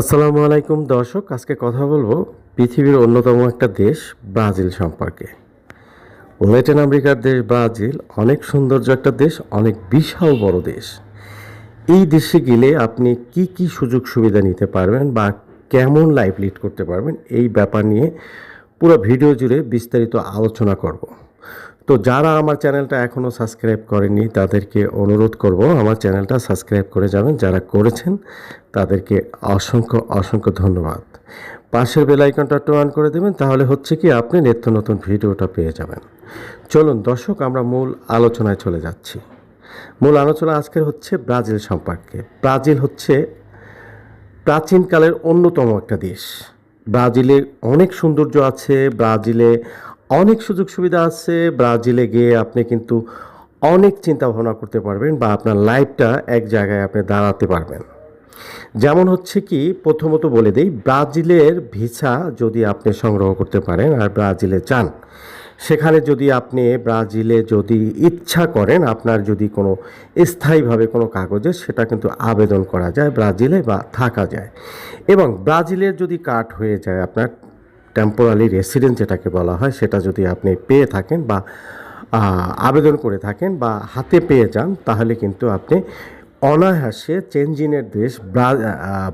আসসালামু আলাইকুম দর্শক, আজকে কথা বলব পৃথিবীর অন্যতম একটা দেশ, ব্রাজিল সম্পর্কে। ল্যাটিন আমেরিকার দেশ ব্রাজিল, অনেক সৌন্দর্য একটা দেশ, অনেক বিশাল বড় দেশ। এই দেশে গেলে আপনি কি কি সুযোগ সুবিধা নিতে পারবেন বা কেমন লাইফ লিড করতে পারবেন, এই ব্যাপার নিয়ে পুরো ভিডিও জুড়ে বিস্তারিত আলোচনা করব। তো যারা আমার চ্যানেলটা এখনও সাবস্ক্রাইব করেনি তাদেরকে অনুরোধ করব আমার চ্যানেলটা সাবস্ক্রাইব করে যাবেন। যারা করেছেন, তাদেরকে অসংখ্য অসংখ্য ধন্যবাদ। পাশের বেল আইকনটা টোয়ান করে দেবেন, তাহলে হচ্ছে কি আপনি নিত্য নতুন ভিডিওটা পেয়ে যাবেন। চলুন দর্শক, আমরা মূল আলোচনায় চলে যাচ্ছি। মূল আলোচনা আজকের হচ্ছে ব্রাজিল সম্পর্কে। ব্রাজিল হচ্ছে প্রাচীনকালের অন্যতম একটা দেশ। ব্রাজিলে অনেক সৌন্দর্য আছে, ব্রাজিলে অনেক সুযোগ সুবিধা আছে। ব্রাজিলে গিয়ে আপনি কিন্তু অনেক চিন্তা ভাবনা করতে পারবেন বা আপনার লাইফটা এক জায়গায় আপনি দাঁড়াতে পারবেন। যেমন হচ্ছে কি, প্রথমত বলে দেই, ব্রাজিলের ভিসা যদি আপনি সংগ্রহ করতে পারেন আর ব্রাজিলে চান, সেখানে যদি আপনি ব্রাজিলে যদি ইচ্ছা করেন আপনার যদি কোনো স্থায়ীভাবে কোনো কাগজে, সেটা কিন্তু আবেদন করা যায় ব্রাজিলে বা থাকা যায়। এবং ব্রাজিলের যদি কার্ড হয়ে যায় আপনার টেম্পোরারি রেসিডেন্ট যেটাকে বলা হয়, সেটা যদি আপনি পেয়ে থাকেন বা আবেদন করে থাকেন বা হাতে পেয়ে যান, তাহলে কিন্তু আপনি অনায়াসে চেঞ্জিনের দেশ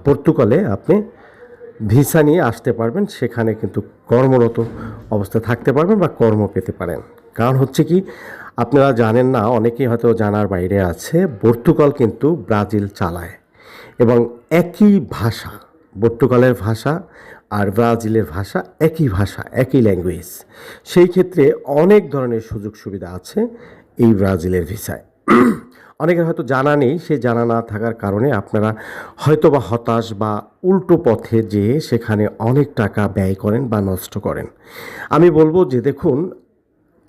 পর্তুগালে আপনি ভিসা নিয়ে আসতে পারবেন। সেখানে কিন্তু কর্মরত অবস্থায় থাকতে পারবেন বা কর্ম পেতে পারেন। কারণ হচ্ছে কি, আপনারা জানেন না, অনেকেই হয়তো জানার বাইরে আছে, পর্তুগাল কিন্তু ব্রাজিল চালায়। এবং একই ভাষা, পর্তুগালের ভাষা আর ব্রাজিলের ভাষা একই ভাষা, একই ল্যাঙ্গুয়েজ সেই ক্ষেত্রে অনেক ধরনের সুযোগ সুবিধা আছে এই ব্রাজিলের ভিসায়। অনেকের হয়তো জানা নেই, সে জানা না থাকার কারণে আপনারা হয়তো বা হতাশ বা উল্টো পথে যেয়ে সেখানে অনেক টাকা ব্যয় করেন বা নষ্ট করেন। আমি বলব যে দেখুন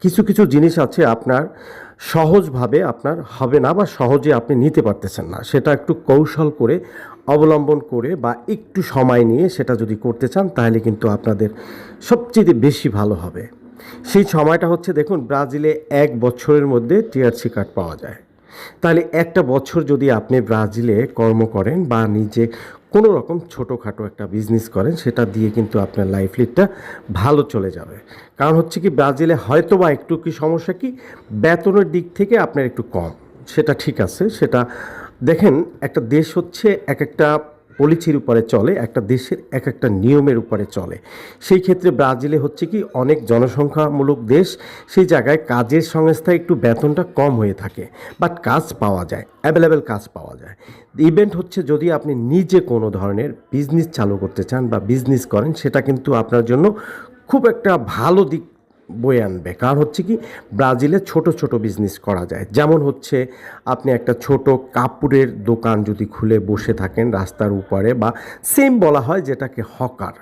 কিছু কিছু জিনিস আছে আপনার সহজভাবে আপনার হবে না বা সহজে আপনি নিতে পারতেছেন না। সেটা একটু কৌশল করে, অবলম্বন করে বা একটু সময় নিয়ে সেটা যদি করতে চান, তাহলে কিন্তু আপনাদের সবচেয়ে বেশি ভালো হবে। সেই সময়টা হচ্ছে দেখুন, ব্রাজিলে এক বছরের মধ্যে টিআরসি কার্ড পাওয়া যায়। তাহলে একটা বছর যদি আপনি ব্রাজিলে কর্ম করেন বা নিজে কোনো রকম ছোটোখাটো একটা বিজনেস করেন, সেটা দিয়ে কিন্তু আপনার লাইফ লিডটা ভালো চলে যাবে। কারণ হচ্ছে কি, ব্রাজিলে হয়তো বা একটু কি সমস্যা কি, বেতনের দিক থেকে আপনার একটু কম। সেটা ঠিক আছে, সেটা দেখেন, একটা দেশ হচ্ছে এক একটা পলিচির উপরে চলে, একটা দেশের এক একটা নিয়মের উপরে চলে। সেই ক্ষেত্রে ব্রাজিলে হচ্ছে কি, অনেক জনসংখ্যামূলক দেশ সেই জায়গায় কাজের সংস্থা একটু বেতনটা কম হয়ে থাকে বাট কাজ পাওয়া যায় অ্যাভেলেবেল কাজ পাওয়া যায়। ইভেন্ট হচ্ছে যদি আপনি নিজে কোনো ধরনের বিজনেস চালু করতে চান বা বিজনেস করেন, সেটা কিন্তু আপনার জন্য খুব একটা ভালো দিক বয়ে আনবে। কারণ হচ্ছে কি, ব্রাজিলে ছোট ছোট বিজনেস করা যায়। যেমন হচ্ছে, আপনি একটা ছোট কাপড়ের দোকান যদি খুলে বসে থাকেন রাস্তার উপরে বা সেম বলা হয় যেটাকে হকার।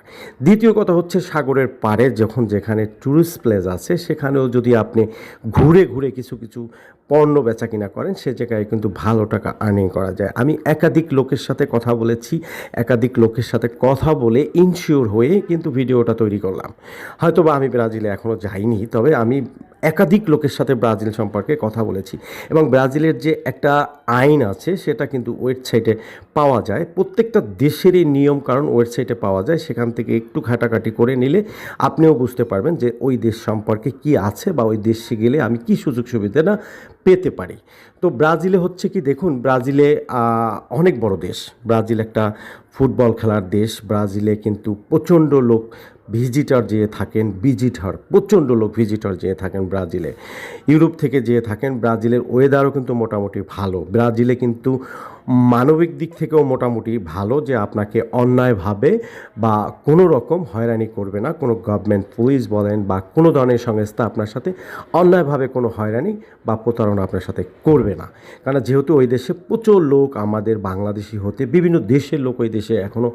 দ্বিতীয় কথা হচ্ছে সাগরের পাড়ে যখন যেখানে ট্যুরিস্ট প্লেস আছে, সেখানেও যদি আপনি ঘুরে ঘুরে কিছু কিছু পণ্য বেচা কিনা করেন, সে জায়গায় কিন্তু ভালো টাকা আর্নিং করা যায়। আমি একাধিক লোকের সাথে কথা বলেছি, একাধিক লোকের সাথে কথা বলে ইনশিওর হয়ে কিন্তু ভিডিওটা তৈরি করলাম। হয়তো বা আমি ব্রাজিলে এখনও যাইনি, তবে আমি একাধিক লোকের সাথে ব্রাজিল সম্পর্কে কথা বলেছি এবং ব্রাজিলের যে একটা আইন আছে, সেটা কিন্তু ওয়েবসাইটে পাওয়া যায়। প্রত্যেকটা দেশেরই নিয়ম কারণ ওয়েবসাইটে পাওয়া যায়। সেখান থেকে একটু ঘাটাঘাটি করে নিলে আপনিও বুঝতে পারবেন যে ওই দেশ সম্পর্কে কি আছে বা ওই দেশে গেলে আমি কি সুযোগ সুবিধা না পেতে পারি। তো ব্রাজিলে হচ্ছে কি, দেখুন, ব্রাজিলে অনেক বড় দেশ। ব্রাজিল একটা ফুটবল খেলার দেশ। ব্রাজিলে কিন্তু প্রচণ্ড লোক ভিজিটার যেয়ে থাকেন, ভিজিটার, প্রচণ্ড লোক ভিজিটার যেয়ে থাকেন ব্রাজিলে। ইউরোপ থেকে যেয়ে থাকেন, ব্রাজিলের ওয়েদারও কিন্তু মোটামুটি ভালো। ব্রাজিলে কিন্তু মানবিক দিক থেকেও মোটামুটি ভালো যে আপনাকে অন্যায়ভাবে বা কোনো রকম হয়রানি করবে না। কোনো গভর্নমেন্ট পুলিশ বলেন বা কোনো ধরনের সংস্থা আপনার সাথে অন্যায়ভাবে কোনো হয়রানি বা প্রতারণা আপনার সাথে করবে না। কারণ যেহেতু ওই দেশে প্রচুর লোক আমাদের বাংলাদেশি হতে বিভিন্ন দেশের লোক ওই দেশে এখনও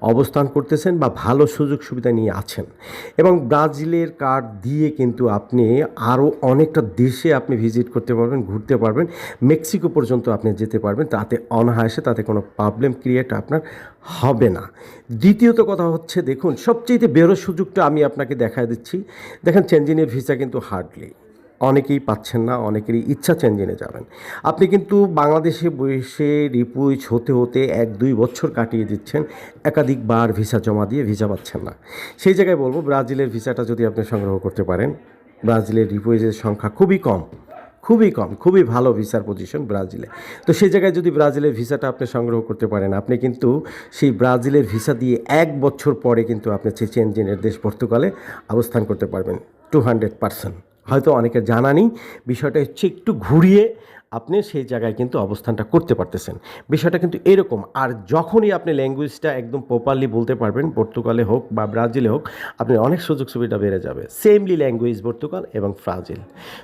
অবস্থান করতেছেন বা ভালো সুযোগ সুবিধা নিয়ে আছেন। এবং ব্রাজিলের কার্ড দিয়ে কিন্তু আপনি আরও অনেকটা দেশে আপনি ভিজিট করতে পারবেন, ঘুরতে পারবেন। মেক্সিকো পর্যন্ত আপনি যেতে পারবেন, তাতে অনায়াসে তাতে কোনো প্রবলেম ক্রিয়েট আপনার হবে না। দ্বিতীয়ত কথা হচ্ছে, দেখুন সবচেয়ে বেরো সুযোগটা আমি আপনাকে দেখায় দিচ্ছি। দেখেন চেঞ্জিনের ভিসা কিন্তু হার্ডলি অনেকেই পাচ্ছেন না, অনেকেরই ইচ্ছা চেঞ্জ এনে যাবেন। আপনি কিন্তু বাংলাদেশে বসে রিপুইচ হতে হতে এক, দুই বছর কাটিয়ে দিচ্ছেন, একাধিকবার ভিসা জমা দিয়ে ভিসা পাচ্ছেন না। সেই জায়গায় বলব, ব্রাজিলের ভিসাটা যদি আপনি সংগ্রহ করতে পারেন, ব্রাজিলের রিপুইজের সংখ্যা খুবই কম। খুবই কম, খুবই ভালো ভিসার পজিশন ব্রাজিলে। তো সেই জায়গায় যদি ব্রাজিলের ভিসাটা আপনি সংগ্রহ করতে পারেন, আপনি কিন্তু সেই ব্রাজিলের ভিসা দিয়ে এক বছর পরে কিন্তু আপনি চেচেনজিনের দেশ পর্তুগালে অবস্থান করতে পারবেন। টু হান্ড্রেড পার্সেন্ট হয়তো অনেকের জানা নেই। বিষয়টা হচ্ছে একটু ঘুরিয়ে আপনি সেই জায়গায় কিন্তু অবস্থানটা করতে পারতেছেন। বিষয়টা কিন্তু এরকম, আর যখনই আপনি ল্যাঙ্গুয়েজটা একদম প্রপারলি বলতে পারবেন, পর্তুগালে হোক বা ব্রাজিলে হোক, আপনি অনেক সুযোগ সুবিধা বেড়ে যাবে। সেমলি ল্যাঙ্গুয়েজ পর্তুগাল এবং ব্রাজিল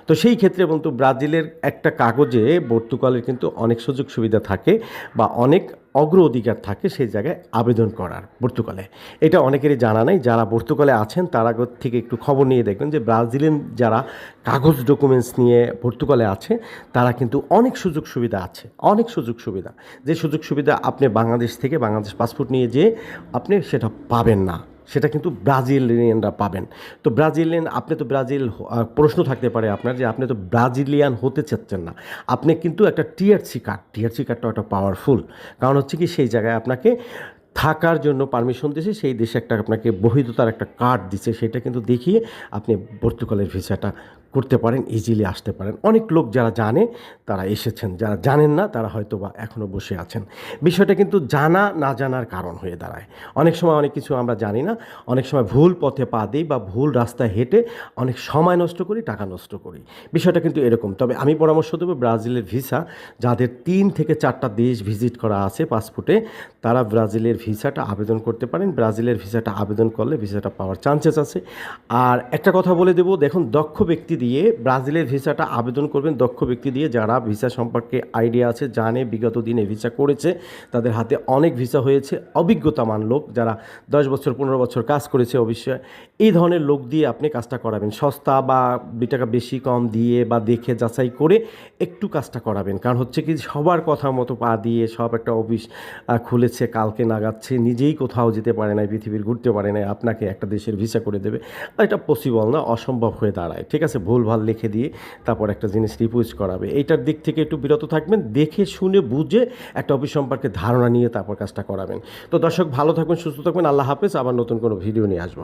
তো সেই ক্ষেত্রে বন্ধু ব্রাজিলের একটা কাগজে পর্তুগালের কিন্তু অনেক সুযোগ সুবিধা থাকে বা অনেক অগ্র অধিকার থাকে সেই জায়গায় আবেদন করার পর্তুগালে। এটা অনেকেরই জানা নেই। যারা পর্তুগালে আছেন, তারা থেকে একটু খবর নিয়ে দেখবেন যে ব্রাজিলিয়ান যারা কাগজ ডকুমেন্টস নিয়ে পর্তুগালে আছে, তারা কিন্তু অনেক সুযোগ সুবিধা আছে। অনেক সুযোগ সুবিধা। যে সুযোগ সুবিধা আপনি বাংলাদেশ থেকে বাংলাদেশ পাসপোর্ট নিয়ে যেয়ে আপনি সেটা পাবেন না। সেটা কিন্তু ব্রাজিলিয়ানরা পাবেন। তো ব্রাজিলিয়ান, আপনি তো ব্রাজিল প্রশ্ন থাকতে পারে আপনার যে আপনি তো ব্রাজিলিয়ান হতে চাচ্ছেন না। আপনি কিন্তু একটা টিআরসি কার্ড টিআরসি কার্ডটা একটা পাওয়ারফুল কারণ হচ্ছে কি, সেই জায়গায় আপনাকে থাকার জন্য পারমিশন দিয়েছে সেই দেশে একটা আপনাকে বহিততার একটা কার্ড দিচ্ছে সেটা কিন্তু দেখিয়ে আপনি পর্তুগালের ভিসাটা করতে পারেন ইজিলি আসতে পারেন। অনেক লোক যারা জানে, তারা এসেছেন। যারা জানেন না, তারা হয়তো বা এখনও বসে আছেন। বিষয়টা কিন্তু জানা, না জানার কারণ হয়ে দাঁড়ায়। অনেক সময় অনেক কিছু আমরা জানি না। অনেক সময় ভুল পথে পা দিই বা ভুল রাস্তায় হেঁটে অনেক সময় নষ্ট করি, টাকা নষ্ট করি। বিষয়টা কিন্তু এরকম। তবে আমি পরামর্শ দেবো ব্রাজিলের ভিসা। যাদের তিন থেকে চারটা দেশ ভিজিট করা আছে পাসপোর্টে, তারা ব্রাজিলের ভিসাটা আবেদন করতে পারেন। ব্রাজিলের ভিসাটা আবেদন করলে ভিসাটা পাওয়ার চান্সেস আছে। আর একটা কথা বলে দেবো, দেখুন, দক্ষ ব্যক্তি দিয়ে ব্রাজিলের ভিসাটা আবেদন করবেন দক্ষ ব্যক্তি দিয়ে যারা ভিসা সম্পর্কে আইডিয়া আছে, জানে, বিগত দিনে ভিসা করেছে, তাদের হাতে অনেক ভিসা হয়েছে। অভিজ্ঞতামান লোক যারা দশ বছর, পনেরো বছর কাজ করেছে অবশ্যই। এই ধরনের লোক দিয়ে আপনি কাজটা করাবেন। সস্তা বা দুই টাকা বেশি কম দিয়ে বা দেখে যাচাই করে একটু কাজটা করাবেন। কারণ হচ্ছে কি সবার কথা মতো পা দিয়ে সব একটা অফিস খুলেছে, কালকে নাগাচ্ছে, নিজেই কোথাও যেতে পারে না পৃথিবীর ঘুরতে পারে না আপনাকে একটা দেশের ভিসা করে দেবে। এটা পসিবল না, অসম্ভব হয়ে দাঁড়ায়। ঠিক আছে? ভুলভাল লিখে দিয়ে তারপর একটা জিনিস রিপুজ করাবে। এইটার দিক থেকে একটু বিরত থাকবেন, দেখে শুনে বুঝে একটা অফিস সম্পর্কে ধারণা নিয়ে তারপর কাজটা করাবেন। তো দর্শক, ভালো থাকবেন, সুস্থ থাকবেন। আল্লাহ হাফেজ। আবার নতুন কোনো ভিডিও নিয়ে আসব।